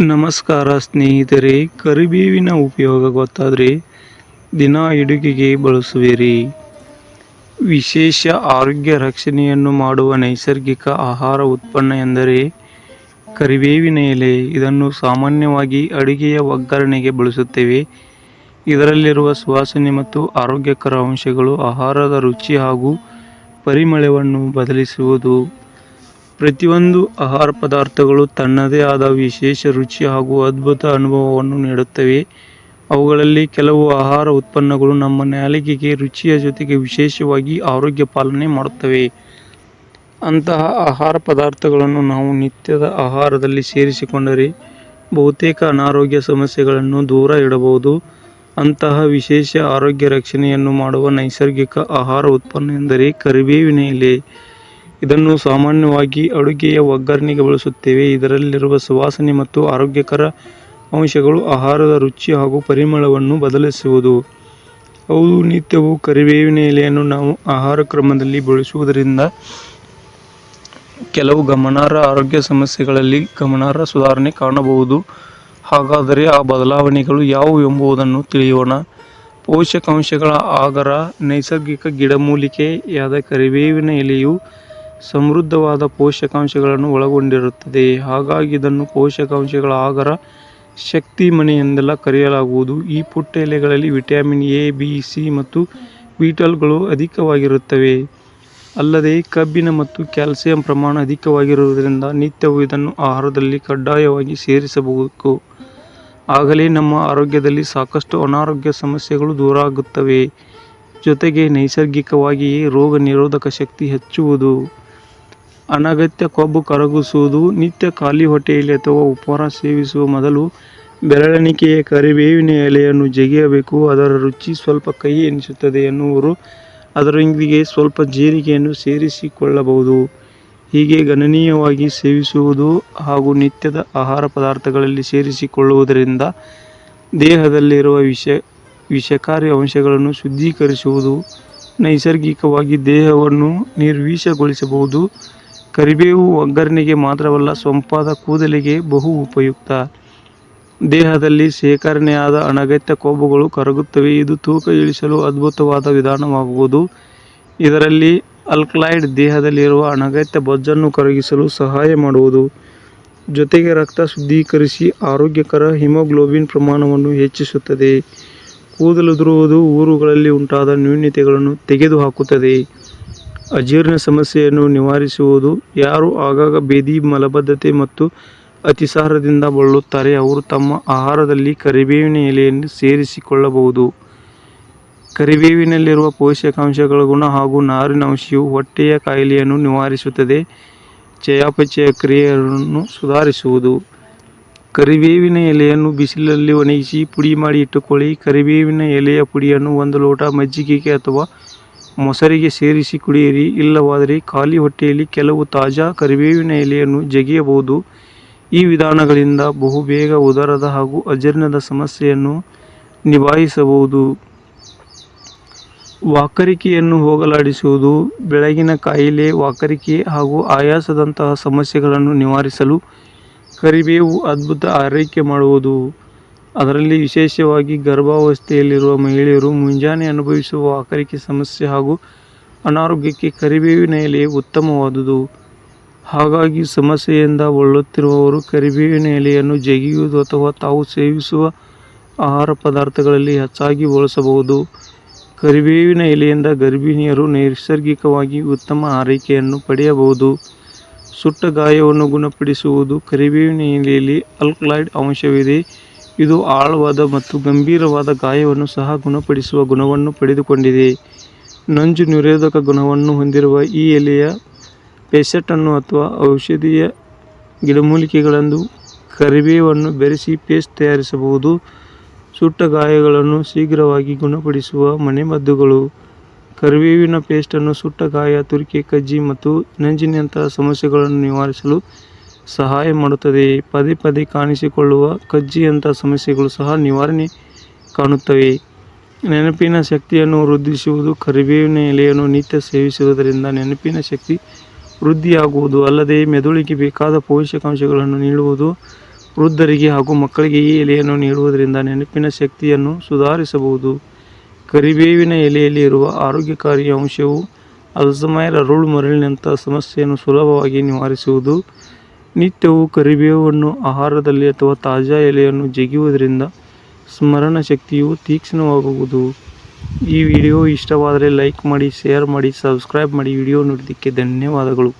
ನಮಸ್ಕಾರ ಸ್ನೇಹಿತರೆ, ಕರಿಬೇವಿನ ಉಪಯೋಗ ಗೊತ್ತಾದರೆ ದಿನ ಇಡುಗೆಗೆ ಬಳಸುವಿರಿ. ವಿಶೇಷ ಆರೋಗ್ಯ ರಕ್ಷಣೆಯನ್ನು ಮಾಡುವ ನೈಸರ್ಗಿಕ ಆಹಾರ ಉತ್ಪನ್ನ ಎಂದರೆ ಕರಿಬೇವಿನ ಎಲೆ. ಇದನ್ನು ಸಾಮಾನ್ಯವಾಗಿ ಅಡುಗೆಯ ಒಗ್ಗರಣೆಗೆ ಬಳಸುತ್ತೇವೆ. ಇದರಲ್ಲಿರುವ ಸುವಾಸನೆ ಮತ್ತು ಆರೋಗ್ಯಕರ ಅಂಶಗಳು ಆಹಾರದ ರುಚಿ ಹಾಗೂ ಪರಿಮಳವನ್ನು ಬದಲಿಸುವುದು. ಪ್ರತಿಯೊಂದು ಆಹಾರ ಪದಾರ್ಥಗಳು ತನ್ನದೇ ಆದ ವಿಶೇಷ ರುಚಿ ಹಾಗೂ ಅದ್ಭುತ ಅನುಭವವನ್ನು ನೀಡುತ್ತವೆ. ಅವುಗಳಲ್ಲಿ ಕೆಲವು ಆಹಾರ ಉತ್ಪನ್ನಗಳು ನಮ್ಮ ನಾಲಿಗೆಗೆ ರುಚಿಯ ಜೊತೆಗೆ ವಿಶೇಷವಾಗಿ ಆರೋಗ್ಯ ಪಾಲನೆ ಮಾಡುತ್ತವೆ. ಅಂತಹ ಆಹಾರ ಪದಾರ್ಥಗಳನ್ನು ನಾವು ನಿತ್ಯದ ಆಹಾರದಲ್ಲಿ ಸೇರಿಸಿಕೊಂಡರೆ ಬಹುತೇಕ ಅನಾರೋಗ್ಯ ಸಮಸ್ಯೆಗಳನ್ನು ದೂರ ಇಡಬಹುದು. ಅಂತಹ ವಿಶೇಷ ಆರೋಗ್ಯ ರಕ್ಷಣೆಯನ್ನು ಮಾಡುವ ನೈಸರ್ಗಿಕ ಆಹಾರ ಉತ್ಪನ್ನ ಎಂದರೆ ಕರಿಬೇವಿನ ಎಲೆ. ಇದನ್ನು ಸಾಮಾನ್ಯವಾಗಿ ಅಡುಗೆಯ ಒಗ್ಗರಣೆಗೆ ಬಳಸುತ್ತೇವೆ. ಇದರಲ್ಲಿರುವ ಸುವಾಸನೆ ಮತ್ತು ಆರೋಗ್ಯಕರ ಅಂಶಗಳು ಆಹಾರದ ರುಚಿ ಹಾಗೂ ಪರಿಮಳವನ್ನು ಬದಲಿಸುವುದು. ಹೌದು ನಿತ್ಯವೂ ಕರಿಬೇವಿನ ಎಲೆಯನ್ನು ನಾವು ಆಹಾರ ಕ್ರಮದಲ್ಲಿ ಬಳಸುವುದರಿಂದ ಕೆಲವು ಗಮನಾರ್ಹ ಆರೋಗ್ಯ ಸಮಸ್ಯೆಗಳಲ್ಲಿ ಗಮನಾರ್ಹ ಸುಧಾರಣೆ ಕಾಣಬಹುದು. ಹಾಗಾದರೆ ಆ ಬದಲಾವಣೆಗಳು ಯಾವುವು ಎಂಬುದನ್ನು ತಿಳಿಯೋಣ. ಪೋಷಕಾಂಶಗಳ ಆಗರ, ನೈಸರ್ಗಿಕ ಗಿಡಮೂಲಿಕೆಯಾದ ಕರಿಬೇವಿನ ಎಲೆಯು ಸಮೃದ್ಧವಾದ ಪೋಷಕಾಂಶಗಳನ್ನು ಒಳಗೊಂಡಿರುತ್ತದೆ. ಹಾಗಾಗಿ ಇದನ್ನು ಪೋಷಕಾಂಶಗಳ ಆಗರ ಶಕ್ತಿ ಮಣಿ ಎಂದೆಲ್ಲ ಕರೆಯಲಾಗುವುದು. ಈ ಪುಟ್ಟ ಎಲೆಗಳಲ್ಲಿ ವಿಟಮಿನ್ ಎ, ಬಿ, ಸಿ ಮತ್ತು ವಿಟಲ್ಗಳು ಅಧಿಕವಾಗಿರುತ್ತವೆ. ಅಲ್ಲದೆ ಕಬ್ಬಿನ ಮತ್ತು ಕ್ಯಾಲ್ಸಿಯಂ ಪ್ರಮಾಣ ಅಧಿಕವಾಗಿರುವುದರಿಂದ ನಿತ್ಯವೂ ಇದನ್ನು ಆಹಾರದಲ್ಲಿ ಕಡ್ಡಾಯವಾಗಿ ಸೇರಿಸಬೇಕು. ಆಗಲೇ ನಮ್ಮ ಆರೋಗ್ಯದಲ್ಲಿ ಸಾಕಷ್ಟು ಅನಾರೋಗ್ಯ ಸಮಸ್ಯೆಗಳು ದೂರಾಗುತ್ತವೆ. ಜೊತೆಗೆ ನೈಸರ್ಗಿಕವಾಗಿಯೇ ರೋಗ ನಿರೋಧಕ ಶಕ್ತಿ ಹೆಚ್ಚುವುದು. ಅನಗತ್ಯ ಕೊಬ್ಬು ಕರಗಿಸುವುದು, ನಿತ್ಯ ಖಾಲಿ ಹೊಟ್ಟೆಯಲ್ಲಿ ಅಥವಾ ಉಪಹಾರ ಸೇವಿಸುವ ಮೊದಲು ಬೆರಳೆಣಿಕೆಯ ಕರಿಬೇವಿನ ಎಲೆಯನ್ನು ಜಗಿಯಬೇಕು. ಅದರ ರುಚಿ ಸ್ವಲ್ಪ ಕಹಿ ಎನಿಸುತ್ತದೆ ಎನ್ನುವರು. ಅದರೊಂದಿಗೆ ಸ್ವಲ್ಪ ಜೀರಿಗೆಯನ್ನು ಸೇರಿಸಿಕೊಳ್ಳಬಹುದು. ಹೀಗೆ ಗಣನೀಯವಾಗಿ ಸೇವಿಸುವುದು ಹಾಗೂ ನಿತ್ಯದ ಆಹಾರ ಪದಾರ್ಥಗಳಲ್ಲಿ ಸೇರಿಸಿಕೊಳ್ಳುವುದರಿಂದ ದೇಹದಲ್ಲಿರುವ ವಿಷ, ವಿಷಕಾರಿ ಅಂಶಗಳನ್ನು ಶುದ್ಧೀಕರಿಸುವುದು, ನೈಸರ್ಗಿಕವಾಗಿ ದೇಹವನ್ನು ನಿರ್ವಿಷಗೊಳಿಸಬಹುದು. ಕರಿಬೇವು ಒಗ್ಗರಣೆಗೆ ಮಾತ್ರವಲ್ಲ ಸೊಂಪಾದ ಕೂದಲಿಗೆ ಬಹು ಉಪಯುಕ್ತ. ದೇಹದಲ್ಲಿ ಶೇಖರಣೆಯಾದ ಅನಗತ್ಯ ಕೊಬ್ಬುಗಳು ಕರಗುತ್ತವೆ. ಇದು ತೂಕ ಇಳಿಸಲು ಅದ್ಭುತವಾದ ವಿಧಾನವಾಗುವುದು. ಇದರಲ್ಲಿ ಅಲ್ಕಲಾಯ್ಡ್ ದೇಹದಲ್ಲಿರುವ ಅನಗತ್ಯ ಬೊಜ್ಜನ್ನು ಕರಗಿಸಲು ಸಹಾಯ ಮಾಡುವುದು. ಜೊತೆಗೆ ರಕ್ತ ಶುದ್ಧೀಕರಿಸಿ ಆರೋಗ್ಯಕರ ಹಿಮೋಗ್ಲೋಬಿನ್ ಪ್ರಮಾಣವನ್ನು ಹೆಚ್ಚಿಸುತ್ತದೆ. ಕೂದಲುದುರುವುದು ಊರುಗಳಲ್ಲಿ ಉಂಟಾದ ನ್ಯೂನ್ಯತೆಗಳನ್ನು ತೆಗೆದುಹಾಕುತ್ತದೆ. ಅಜೀರ್ಣ ಸಮಸ್ಯೆಯನ್ನು ನಿವಾರಿಸುವುದು. ಯಾರು ಆಗಾಗ ಬೇದಿ, ಮಲಬದ್ಧತೆ ಮತ್ತು ಅತಿಸಾರದಿಂದ ಬಳಲುತ್ತಾರೆ, ಅವರು ತಮ್ಮ ಆಹಾರದಲ್ಲಿ ಕರಿಬೇವಿನ ಎಲೆಯನ್ನು ಸೇರಿಸಿಕೊಳ್ಳಬಹುದು. ಕರಿಬೇವಿನಲ್ಲಿರುವ ಪೋಷಕಾಂಶಗಳ ಗುಣ ಹಾಗೂ ನಾರಿನ ಅಂಶವು ಹೊಟ್ಟೆಯ ಕಾಯಿಲೆಯನ್ನು ನಿವಾರಿಸುತ್ತದೆ. ಚಯಾಪಚಯ ಕ್ರಿಯೆಯನ್ನು ಸುಧಾರಿಸುವುದು. ಕರಿಬೇವಿನ ಎಲೆಯನ್ನು ಬಿಸಿಲಲ್ಲಿ ಒಣಗಿಸಿ ಪುಡಿ ಮಾಡಿ ಇಟ್ಟುಕೊಳ್ಳಿ. ಕರಿಬೇವಿನ ಎಲೆಯ ಪುಡಿಯನ್ನು ಒಂದು ಲೋಟ ಮಜ್ಜಿಗೆಗೆ ಅಥವಾ ಮೊಸರಿಗೆ ಸೇರಿಸಿ ಕುಡಿಯಿರಿ, ಇಲ್ಲವಾದರೆ ಖಾಲಿ ಹೊಟ್ಟೆಯಲ್ಲಿ ಕೆಲವು ತಾಜಾ ಕರಿಬೇವಿನ ಎಲೆಯನ್ನು ಜಗಿಯಬಹುದು. ಈ ವಿಧಾನಗಳಿಂದ ಬಹುಬೇಗ ಉದರದ ಹಾಗೂ ಅಜೀರ್ಣದ ಸಮಸ್ಯೆಯನ್ನು ನಿಭಾಯಿಸಬಹುದು. ವಾಕರಿಕೆಯನ್ನು ಹೋಗಲಾಡಿಸುವುದು, ಬೆಳಗಿನ ಕಾಯಿಲೆ, ವಾಕರಿಕೆ ಹಾಗೂ ಆಯಾಸದಂತಹ ಸಮಸ್ಯೆಗಳನ್ನು ನಿವಾರಿಸಲು ಕರಿಬೇವು ಅದ್ಭುತ ಆರೈಕೆ ಮಾಡುವುದು. ಅದರಲ್ಲಿ ವಿಶೇಷವಾಗಿ ಗರ್ಭಾವಸ್ಥೆಯಲ್ಲಿರುವ ಮಹಿಳೆಯರು ಮುಂಜಾನೆ ಅನುಭವಿಸುವ ಆಕರಿಕೆ ಸಮಸ್ಯೆ ಹಾಗೂ ಅನಾರೋಗ್ಯಕ್ಕೆ ಕರಿಬೇವಿನ ಎಲೆ ಉತ್ತಮವಾದುದು. ಹಾಗಾಗಿ ಸಮಸ್ಯೆಯಿಂದ ಬಳಲುತ್ತಿರುವವರು ಕರಿಬೇವಿನ ಎಲೆಯನ್ನು ಜಗಿಯುವುದು ಅಥವಾ ತಾವು ಸೇವಿಸುವ ಆಹಾರ ಪದಾರ್ಥಗಳಲ್ಲಿ ಹೆಚ್ಚಾಗಿ ಬಳಸಬಹುದು. ಕರಿಬೇವಿನ ಎಲೆಯಿಂದ ಗರ್ಭಿಣಿಯರು ನೈಸರ್ಗಿಕವಾಗಿ ಉತ್ತಮ ಆರೈಕೆಯನ್ನು ಪಡೆಯಬಹುದು. ಸುಟ್ಟ ಗಾಯವನ್ನು ಗುಣಪಡಿಸುವುದು ಕರಿಬೇವಿನ ಎಲೆಯಲ್ಲಿ ಅಲ್ಕಲಾಯ್ಡ್ ಅಂಶವಿದೆ. ಇದು ಆಳವಾದ ಮತ್ತು ಗಂಭೀರವಾದ ಗಾಯವನ್ನು ಸಹ ಗುಣಪಡಿಸುವ ಗುಣವನ್ನು ಪಡೆದುಕೊಂಡಿದೆ. ನಂಜು ನಿರೋಧಕ ಗುಣವನ್ನು ಹೊಂದಿರುವ ಈ ಎಲೆಯ ಪೇಸ್ಟನ್ನು ಅಥವಾ ಔಷಧೀಯ ಗಿಡಮೂಲಿಕೆಗಳೆಂದು ಕರಿಬೇವನ್ನು ಬೆರೆಸಿ ಪೇಸ್ಟ್ ತಯಾರಿಸಬಹುದು. ಸುಟ್ಟ ಗಾಯಗಳನ್ನು ಶೀಘ್ರವಾಗಿ ಗುಣಪಡಿಸುವ ಮನೆಮದ್ದುಗಳು. ಕರಿಬೇವಿನ ಪೇಸ್ಟನ್ನು ಸುಟ್ಟ ಗಾಯ, ತುರಿಕೆ, ಕಜ್ಜಿ ಮತ್ತು ನಂಜಿನಂತಹ ಸಮಸ್ಯೆಗಳನ್ನು ನಿವಾರಿಸಲು ಸಹಾಯ ಮಾಡುತ್ತದೆ. ಪದೇ ಪದೇ ಕಾಣಿಸಿಕೊಳ್ಳುವ ಕಜ್ಜಿಯಂಥ ಸಮಸ್ಯೆಗಳು ಸಹ ನಿವಾರಣೆ ಕಾಣುತ್ತವೆ. ನೆನಪಿನ ಶಕ್ತಿಯನ್ನು ವೃದ್ಧಿಸುವುದು ಕರಿಬೇವಿನ ಎಲೆಯನ್ನು ನಿತ್ಯ ಸೇವಿಸುವುದರಿಂದ ನೆನಪಿನ ಶಕ್ತಿ ವೃದ್ಧಿಯಾಗುವುದು. ಅಲ್ಲದೆ ಮೆದುಳಿಗೆ ಬೇಕಾದ ಪೋಷಕಾಂಶಗಳನ್ನು ನೀಡುವುದು ವೃದ್ಧರಿಗೆ ಹಾಗೂ ಮಕ್ಕಳಿಗೆ ಈ ಎಲೆಯನ್ನು ನೀಡುವುದರಿಂದ ನೆನಪಿನ ಶಕ್ತಿಯನ್ನು ಸುಧಾರಿಸಬಹುದು. ಕರಿಬೇವಿನ ಎಲೆಯಲ್ಲಿ ಇರುವ ಆರೋಗ್ಯಕಾರಿ ಅಂಶವು ಅಲ್ಝಮೈರ್ ಅರುಳು ಮರಳಿನಂಥ ಸಮಸ್ಯೆಯನ್ನು ಸುಲಭವಾಗಿ ನಿವಾರಿಸುವುದು. ನಿತ್ಯವೂ ಕರಿಬೇವನ್ನು ಆಹಾರದಲ್ಲಿ ಅಥವಾ ತಾಜಾ ಎಲೆಯನ್ನು ಜಗಿಯುವುದರಿಂದ ಸ್ಮರಣ ಶಕ್ತಿಯು ತೀಕ್ಷ್ಣವಾಗುವುದು. ಈ ವಿಡಿಯೋ ಇಷ್ಟವಾದರೆ ಲೈಕ್ ಮಾಡಿ, ಶೇರ್ ಮಾಡಿ, ಸಬ್ಸ್ಕ್ರೈಬ್ ಮಾಡಿ. ವಿಡಿಯೋ ನೋಡಿದ್ದಕ್ಕೆ ಧನ್ಯವಾದಗಳು.